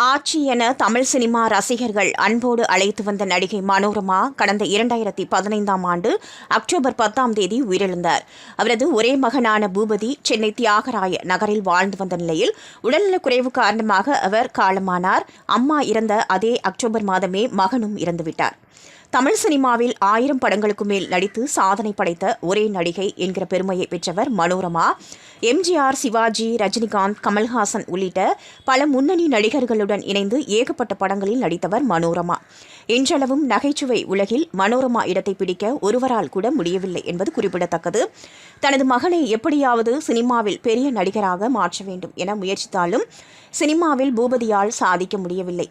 ஆட்சி என தமிழ் சினிமா ரசிகர்கள் அன்போடு அழைத்து வந்த நடிகை மனோரமா கடந்த இரண்டாயிரத்தி பதினைந்தாம் ஆண்டு அக்டோபர் பத்தாம் தேதி உயிரிழந்தார். அவரது ஒரே மகனான பூபதி சென்னை தியாகராய நகரில் வாழ்ந்து வந்த நிலையில் உடல்நலக்குறைவு காரணமாக அவர் காலமானார். அம்மா இறந்த அதே அக்டோபர் மாதமே மகனும் இறந்துவிட்டார். தமிழ் சினிமாவில் ஆயிரம் படங்களுக்கு மேல் நடித்து சாதனை படைத்த ஒரே நடிகை என்கிற பெருமையை பெற்றவர் மனோரமா. எம்ஜிஆர் சிவாஜி ரஜினிகாந்த் கமல்ஹாசன் உள்ளிட்ட பல முன்னணி நடிகர்களுடன் இணைந்து ஏகப்பட்ட படங்களில் நடித்தவர் மனோரமா. இன்றளவும் நகைச்சுவை உலகில் மனோரமா இடத்தை பிடிக்க ஒருவரால் கூட முடியவில்லை என்பது குறிப்பிடத்தக்கது. தனது மகனை எப்படியாவது சினிமாவில் பெரிய நடிகராக மாற்ற வேண்டும் என முயற்சித்தாலும் சினிமாவில் பூபதியால் சாதிக்க முடியவில்லை.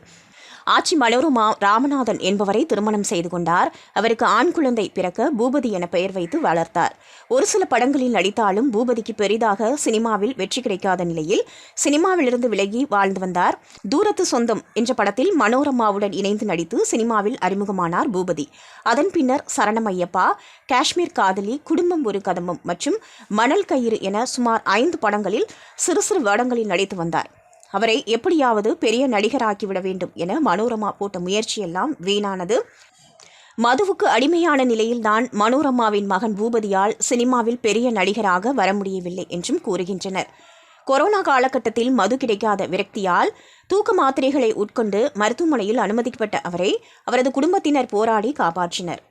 ஆட்சி மனோரமா ராமநாதன் என்பவரை திருமணம் செய்து கொண்டார். அவருக்கு ஆண் குழந்தை பிறக்க பூபதி என பெயர் வைத்து வளர்த்தார். ஒரு சில படங்களில் நடித்தாலும் பூபதிக்கு பெரிதாக சினிமாவில் வெற்றி கிடைக்காத நிலையில் சினிமாவிலிருந்து விலகி வாழ்ந்து வந்தார். தூரத்து சொந்தம் என்ற படத்தில் மனோரமாவுடன் இணைந்து நடித்து சினிமாவில் அறிமுகமானார் பூபதி. அதன் பின்னர் சரணமையப்பா காஷ்மீர் காதலி குடும்பம் ஒரு கதம்பம் மற்றும் மணல் கயிறு என சுமார் ஐந்து படங்களில் சிறு சிறு வேடங்களில் நடித்து வந்தார். அவரை எப்படியாவது பெரிய நடிகராக்கிவிட வேண்டும் என மனோரமா போட்ட முயற்சியெல்லாம் வீணானது. மதுவுக்கு அடிமையான நிலையில்தான் மனோரமாவின் மகன் பூபதியால் சினிமாவில் பெரிய நடிகராக வர முடியவில்லை என்றும் கூறுகின்றனர். கொரோனா காலகட்டத்தில் மது கிடைக்காத விரக்தியால் தூக்க மாத்திரைகளை உட்கொண்டு மருத்துவமனையில் அனுமதிக்கப்பட்ட அவரை அவரது குடும்பத்தினர் போராடி காப்பாற்றினர்.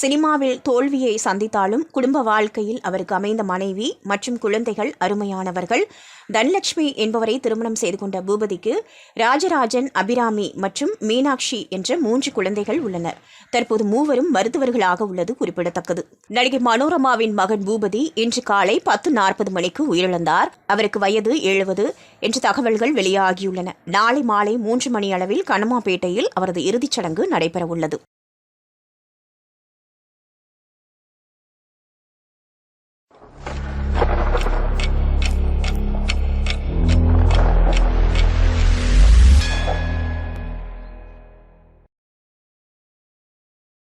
சினிமாவில் தோல்வியை சந்தித்தாலும் குடும்ப வாழ்க்கையில் அவருக்கு அமைந்த மனைவி மற்றும் குழந்தைகள் அருமையானவர்கள். தனலட்சுமி என்பவரை திருமணம் செய்து கொண்ட பூபதிக்கு ராஜராஜன் அபிராமி மற்றும் மீனாட்சி என்ற மூன்று குழந்தைகள் உள்ளனர். தற்போது மூவரும் மருத்துவர்களாக உள்ளது குறிப்பிடத்தக்கது. நடிகை மனோரமாவின் மகன் பூபதி இன்று காலை பத்து நாற்பது மணிக்கு உயிரிழந்தார். அவருக்கு வயது எழுபது என்ற தகவல்கள் வெளியாகியுள்ளன. நாளை மாலை மூன்று மணி அளவில் கனமாப்பேட்டையில் அவரது இறுதிச் சடங்கு நடைபெறவுள்ளது.